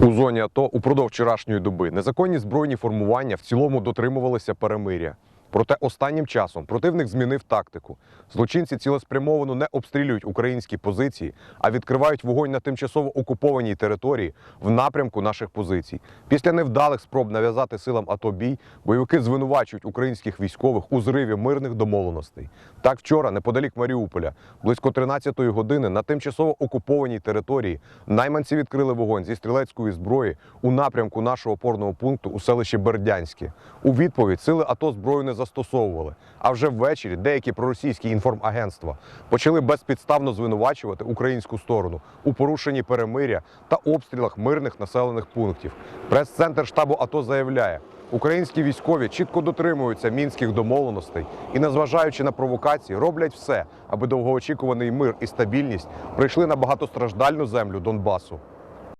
У зоні АТО упродовж вчорашньої доби незаконні збройні формування в цілому дотримувалися перемиря. Проте останнім часом противник змінив тактику. Злочинці цілеспрямовано не обстрілюють українські позиції, а відкривають вогонь на тимчасово окупованій території в напрямку наших позицій. Після невдалих спроб нав'язати силам АТО бій, бойовики звинувачують українських військових у зриві мирних домовленостей. Так вчора, неподалік Маріуполя, близько 13-ї години на тимчасово окупованій території найманці відкрили вогонь зі стрілецької зброї у напрямку нашого опорного пункту у селищі Бердянське. У відповідь сили АТО зброю не застосовували. А вже ввечері деякі проросійські інформагентства почали безпідставно звинувачувати українську сторону у порушенні перемиря та обстрілах мирних населених пунктів. Прес-центр штабу АТО заявляє. Українські військові чітко дотримуються мінських домовленостей і, незважаючи на провокації, роблять все, аби довгоочікуваний мир і стабільність прийшли на багатостраждальну землю Донбасу.